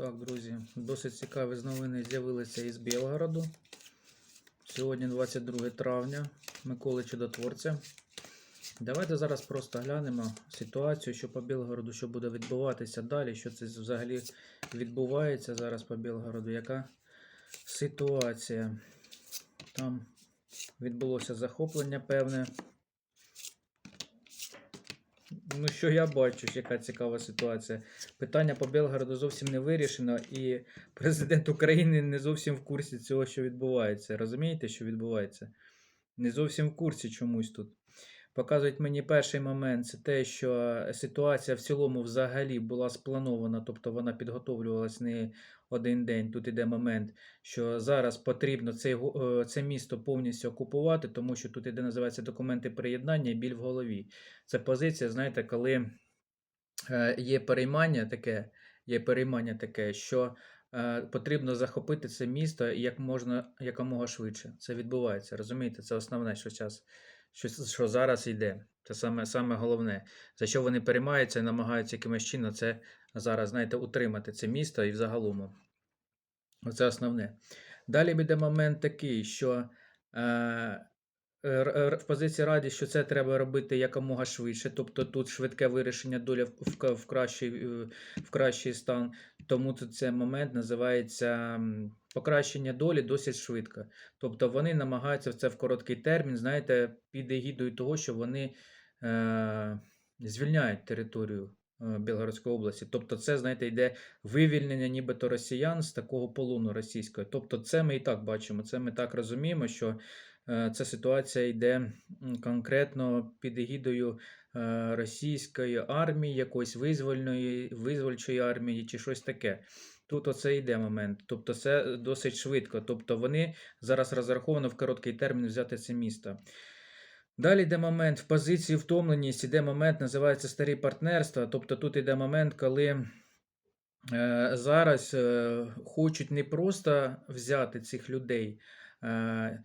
Так, друзі, досить цікаві новини з'явилися із Білгороду. Сьогодні 22 травня, Миколи Чудотворця. Давайте зараз просто глянемо ситуацію, що по Білгороду, що буде відбуватися далі, що це взагалі відбувається зараз по Білгороду, яка ситуація. Там відбулося захоплення певне. Ну, що я бачу, яка цікава ситуація. Питання по Белгороду зовсім не вирішено, і президент України не зовсім в курсі цього, що відбувається. Розумієте, що відбувається? Не зовсім в курсі чомусь тут. Показують мені перший момент, це те, що ситуація в цілому взагалі була спланована, тобто вона підготовлювалась не один день. Тут іде момент, що зараз потрібно го- е, це місто повністю окупувати, тому що тут іде називається документи приєднання і біль в голові. Це позиція, знаєте, коли е, є переймання таке, є переймання таке, що е, потрібно захопити це місто як можна якомога швидше. Це відбувається. Розумієте? Це основне, що зараз, що, що зараз йде. Це саме, саме головне. За що вони переймаються і намагаються якимось чином це зараз, знаєте, утримати це місто і взагалом. Оце основне. Далі буде момент такий, що е, в позиції раді, що це треба робити якомога швидше, тобто тут швидке вирішення доля в, в, в, кращий, е, в кращий стан. Тому тут цей момент називається покращення долі досить швидко. Тобто вони намагаються це в короткий термін, знаєте, під егідою того, що вони е, звільняють територію е, Білгородської області. Тобто, це, знаєте, йде вивільнення нібито росіян з такого полону російського. Тобто, це ми і так бачимо, це ми так розуміємо, що е, ця ситуація йде конкретно під егідою е, російської армії, якоїсь визвольної, визвольчої армії чи щось таке. Тут оце йде момент. Тобто, це досить швидко. Тобто, вони зараз розраховано в короткий термін взяти це місто. Далі йде момент в позиції втомленість, іде момент, називається старі партнерства. Тобто тут йде момент, коли е, зараз е, хочуть не просто взяти цих людей, е, е,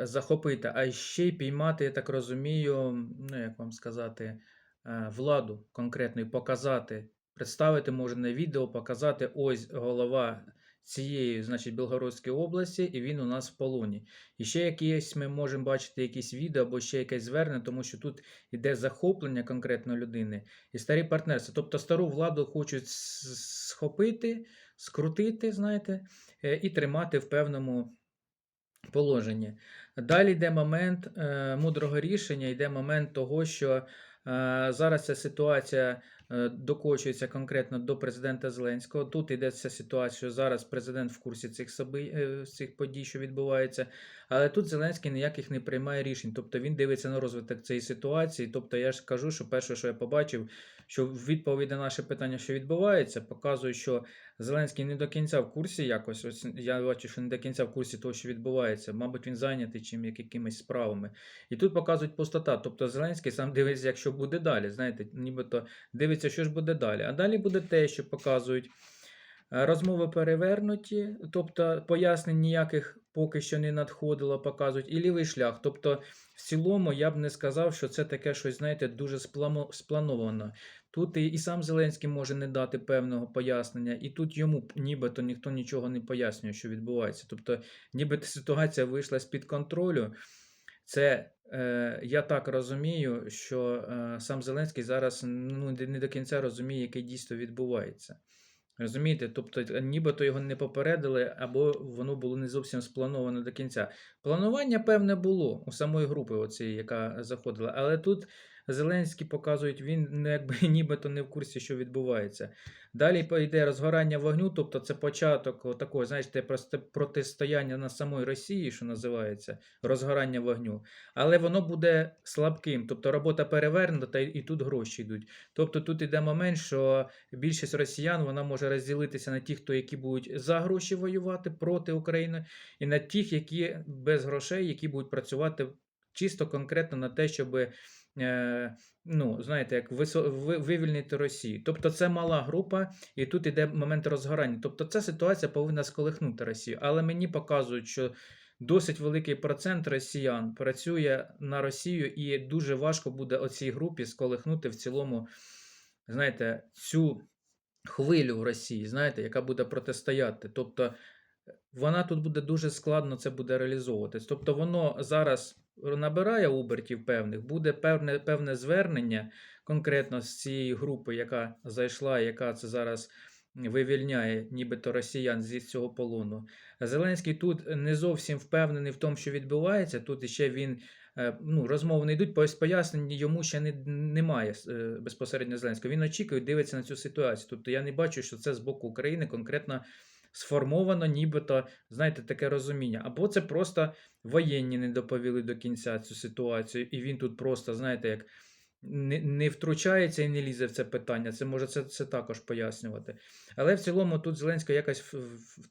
захопити, а ще й піймати, я так розумію, ну як вам сказати, е, владу конкретно і показати, представити може на відео, показати ось голова цієї, значить, Білгородської області, і він у нас в полоні. І ще якісь ми можемо бачити якісь відео або ще якесь звернення, тому що тут йде захоплення конкретно людини і старі партнерства. Тобто стару владу хочуть схопити, скрутити, знаєте, е, і тримати в певному положенні. Далі йде момент е, мудрого рішення, йде момент того, що е, зараз ця ситуація е, докочується конкретно до президента Зеленського. Тут йде ця ситуація, що зараз президент в курсі цих собі, е, цих подій, що відбуваються. Але тут Зеленський ніяких не приймає рішень. Тобто він дивиться на розвиток цієї ситуації. Тобто, я ж кажу, що перше, що я побачив, що в відповідь на наше питання, що відбувається, показує, що Зеленський не до кінця в курсі якось. Ось я бачу, що не до кінця в курсі того, що відбувається. Мабуть, він зайнятий чим як якимись справами. І тут показують пустота. Тобто Зеленський сам дивиться, якщо буде далі. Знаєте, нібито дивиться, що ж буде далі. А далі буде те, що показують. Е, Розмови перевернуті, тобто пояснень ніяких поки що не надходило, показують, і лівий шлях. Тобто, в цілому я б не сказав, що це таке щось, знаєте, дуже сплановано. Тут і, і сам Зеленський може не дати певного пояснення, і тут йому нібито ніхто нічого не пояснює, що відбувається. Тобто, нібито ситуація вийшла з-під контролю. Це е, я так розумію, що е, сам Зеленський зараз ну, не не до кінця розуміє, яке дійство відбувається. Розумієте? Тобто, е, нібито його не попередили, або воно було не зовсім сплановано до кінця. Планування, певне, було у самої групи, оцієї, яка заходила, але тут Зеленський показують, він ну, якби нібито не в курсі, що відбувається. Далі йде розгорання вогню, тобто це початок такого, знаєте, протистояння на самої Росії, що називається, розгорання вогню. Але воно буде слабким, тобто робота перевернута, і тут гроші йдуть. Тобто тут йде момент, що більшість росіян вона може розділитися на ті, хто які будуть за гроші воювати проти України, і на тих, які без грошей, які будуть працювати чисто конкретно на те, щоб. Е, ну, знаєте, як вивільнити Росію. Тобто це мала група, і тут іде момент розгорання. Тобто ця ситуація повинна сколихнути Росію. Але мені показують, що досить великий процент росіян працює на Росію, і дуже важко буде оцій групі сколихнути в цілому, знаєте, цю хвилю в Росії, знаєте, яка буде протистояти. Тобто вона тут буде дуже складно це буде реалізовуватись. Тобто воно зараз набирає обертів певних, буде певне, певне звернення конкретно з цієї групи, яка зайшла, яка це зараз вивільняє нібито росіян зі цього полону. Зеленський тут не зовсім впевнений в тому, що відбувається. Тут ще він е, ну, розмови не йдуть, по пояснень йому ще не, немає е, безпосередньо Зеленського. Він очікує, дивиться на цю ситуацію. Тобто я не бачу, що це з боку України конкретно сформовано, нібито, знаєте, таке розуміння. Або це просто воєнні не доповіли до кінця цю ситуацію, і він тут просто, знаєте, як не, не втручається і не лізе в це питання. Це може це, це також пояснювати. Але в цілому тут Зеленський якось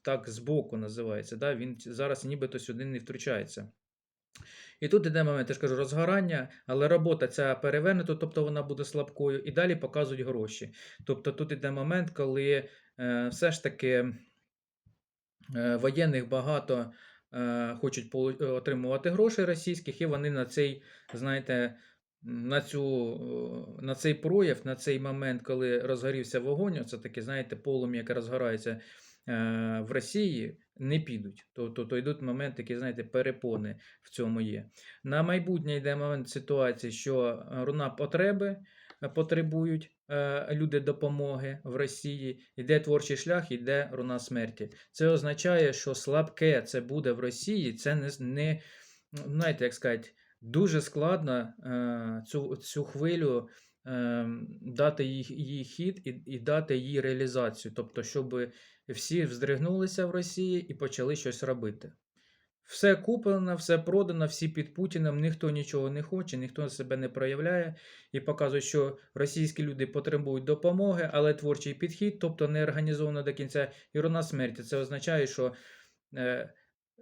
так збоку називається. Да? Він зараз нібито сюди не втручається. І тут іде момент, я ж кажу, розгорання, але робота ця перевернута, тобто вона буде слабкою, і далі показують гроші. Тобто тут іде момент, коли е, все ж таки воєнних багато е, хочуть е, отримувати грошей російських, і вони на цей, знаєте, на, цю, е, на цей прояв, на цей момент, коли розгорівся вогонь, це таке, знаєте, полум'я, яке розгорається е, в Росії, не підуть. Тобто то йдуть моменти, які, знаєте, перепони в цьому є. На майбутнє йде момент ситуації, що е, руна потреби е, потребують е, люди допомоги в Росії, йде творчий шлях, йде руна смерті. Це означає, що слабке це буде в Росії, це не, не знаєте, як сказати, дуже складно е, цю, цю хвилю е, дати їй, їй хід і, і дати їй реалізацію. Тобто, щоб всі вздригнулися в Росії і почали щось робити. Все куплено, все продано, всі під Путіним, ніхто нічого не хоче, ніхто себе не проявляє і показує, що російські люди потребують допомоги, але творчий підхід, тобто не організовано до кінця і руна смерті. Це означає, що е,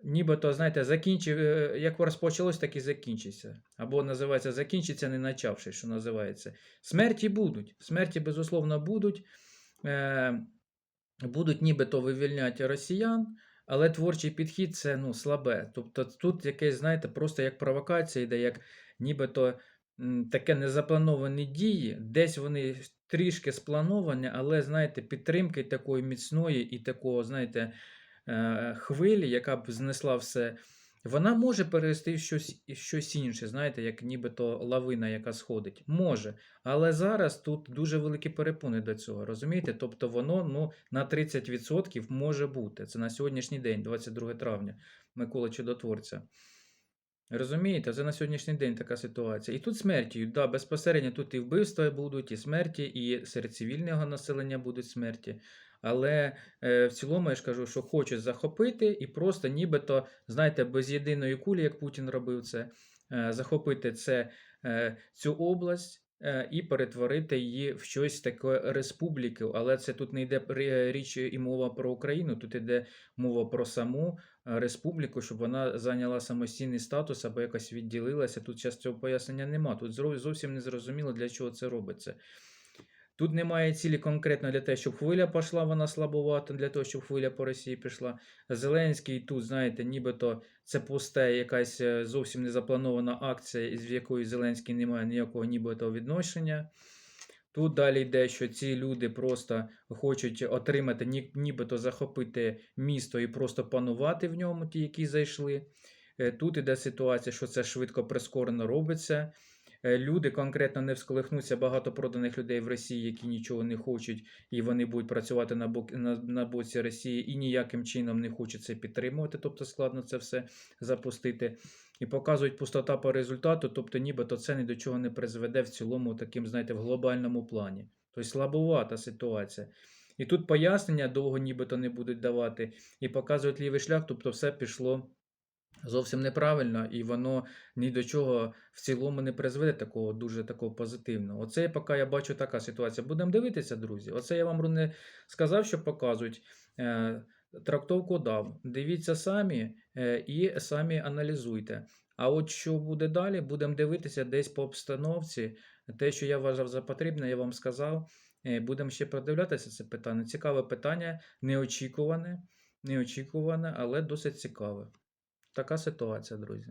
нібито, знаєте, закінчив, е, як розпочалось, так і закінчиться. Або називається закінчиться, не начавши, що називається. Смерті будуть. Смерті, безусловно, будуть. Е, будуть нібито вивільняти росіян. Але творчий підхід це ну, слабе. Тобто тут якесь, знаєте, просто як провокація йде, як нібито таке незаплановані дії, десь вони трішки сплановані, але, знаєте, підтримки такої міцної і такого, знаєте, е, хвилі, яка б знесла все, вона може перевести в щось, щось інше, знаєте, як нібито лавина, яка сходить. Може. Але зараз тут дуже великі перепони до цього, розумієте? Тобто воно ну, на 30% може бути. Це на сьогоднішній день, 22 травня, Микола Чудотворця. Розумієте, це на сьогоднішній день така ситуація. І тут смерті, да, безпосередньо тут і вбивства будуть, і смерті, і серед цивільного населення будуть смерті. Але е, в цілому я ж кажу, що хочуть захопити і просто нібито, знаєте, без єдиної кулі, як Путін робив це, е, захопити це, е, цю область і перетворити її в щось таке республіки. Але це тут не йде річ і мова про Україну, тут йде мова про саму республіку, щоб вона зайняла самостійний статус або якось відділилася. Тут зараз цього пояснення нема. Тут зовсім не зрозуміло, для чого це робиться. Тут немає цілі конкретно для того, щоб хвиля пішла, вона слабувата, для того, щоб хвиля по Росії пішла. Зеленський тут, знаєте, нібито це пусте якась е, зовсім незапланована акція, із якої Зеленський не має ніякого нібито відношення. Тут далі йде, що ці люди просто хочуть отримати, ні- нібито захопити місто і просто панувати в ньому, ті, які зайшли. Е, Тут іде ситуація, що це швидко прискорено робиться. Е, Люди конкретно не всколихнуться, багато проданих людей в Росії, які нічого не хочуть, і вони будуть працювати на, бок, на, на боці Росії і ніяким чином не хочуть це підтримувати, тобто складно це все запустити. І показують пустота по результату, тобто нібито це ні до чого не призведе в цілому таким, знаєте, в глобальному плані. Тобто слабувата ситуація. І тут пояснення довго нібито не будуть давати, і показують лівий шлях, тобто все пішло зовсім неправильно, і воно ні до чого в цілому не призведе такого дуже такого позитивного. Оце поки я бачу така ситуація. Будемо дивитися, друзі. Оце я вам не сказав, що показують. Е, Трактовку дав. Дивіться самі е, і самі аналізуйте. А от що буде далі, будемо дивитися десь по обстановці. Те, що я вважав за потрібне, я вам сказав. Е, Будемо ще продивлятися це питання. Цікаве питання, неочікуване, неочікуване, але досить цікаве. Така ситуація, друзі.